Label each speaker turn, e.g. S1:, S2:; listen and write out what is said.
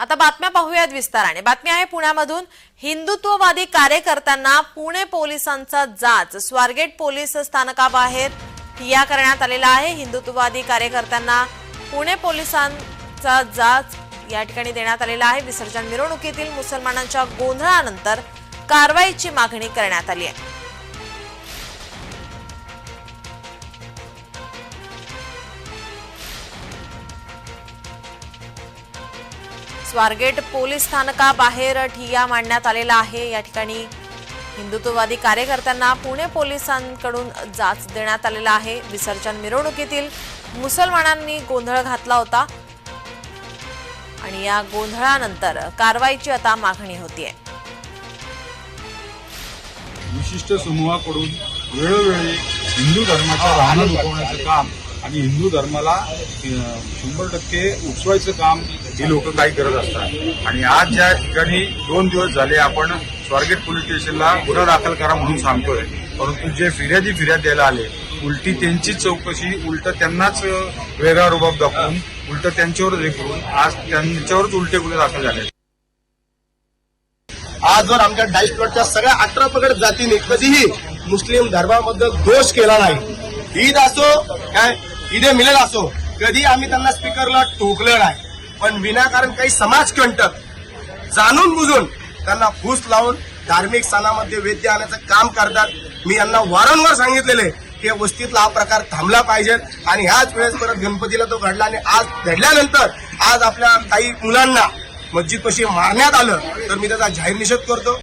S1: आता बातम्या पाहूयात विस्ताराने. बातमी आहे पुण्यामधून. हिंदुत्ववादी कार्यकर्त्यांना पुणे पोलिसांचा जाच. स्वारगेट पोलीस स्थानकाबाहेर ठिया करण्यात आलेला आहे. हिंदुत्ववादी कार्यकर्त्यांना पुणे पोलिसांचा जाच या ठिकाणी देण्यात आलेला आहे. विसर्जन मिरवणुकीतील मुसलमानांच्या गोंधळानंतर कारवाईची मागणी करण्यात आली आहे. स्वारगेट पोलीस स्थानकाबाहेर ठिय्या मांडण्यात आलेला आहे. या ठिकाणी हिंदुत्ववादी कार्यकर्त्यांना पुणे पोलिसांकडून जाच देण्यात आलेला आहे. विसर्जन मिरवणुकीतील मुसलमानांनी गोंधळ घातला होता. आणि या गोंधळानंतर कारवाईची आता मागणी होतीये.
S2: विशिष्ट समूहाकडून वेळोवेळी हिंदू धर्माचा राहणं लुकवण्याचं काम आणि हिंदू धर्माला शंभर टक्के उचवायचं काम ही लोक काही करत असतात. आणि आज ज्या ठिकाणी दोन दिवस झाले आपण स्वारगेट पोलीस स्टेशनला गुन्हा दाखल करा म्हणून सांगतोय. परंतु जे फिर्यादी फिर्याद द्यायला आले उलटी त्यांचीच चौकशी उलट त्यांनाच वेगळा रुबाब दाखवून उलट त्यांच्यावरच हे करून आज त्यांच्यावरच उलटे गुन्हे दाखल झाले
S3: आजवर आमच्या डाईस प्लॉटच्या सगळ्या अठरा पगड जातीने कधीही मुस्लिम धर्माबद्दल दोष केला नाही. ईद असो काय इथे मिळेल असो. कधी आम्ही त्यांना स्पीकरला टोकलं नाही. पण विनाकारण काही समाजकंटक जाणून बुजून त्यांना फूस लावून धार्मिक सणामध्ये वेद्य आणण्याचं काम करतात. मी यांना वारंवार सांगितलेले की वस्तीतला हा प्रकार थांबला पाहिजे. आणि ह्याच वेळेस परत गणपतीला तो घडला आणि आज घडल्यानंतर आज आपल्या काही मुलांना मस्जिद पशी मारण्यात आलं तर मी त्याचा जाहीर निषेध करतो.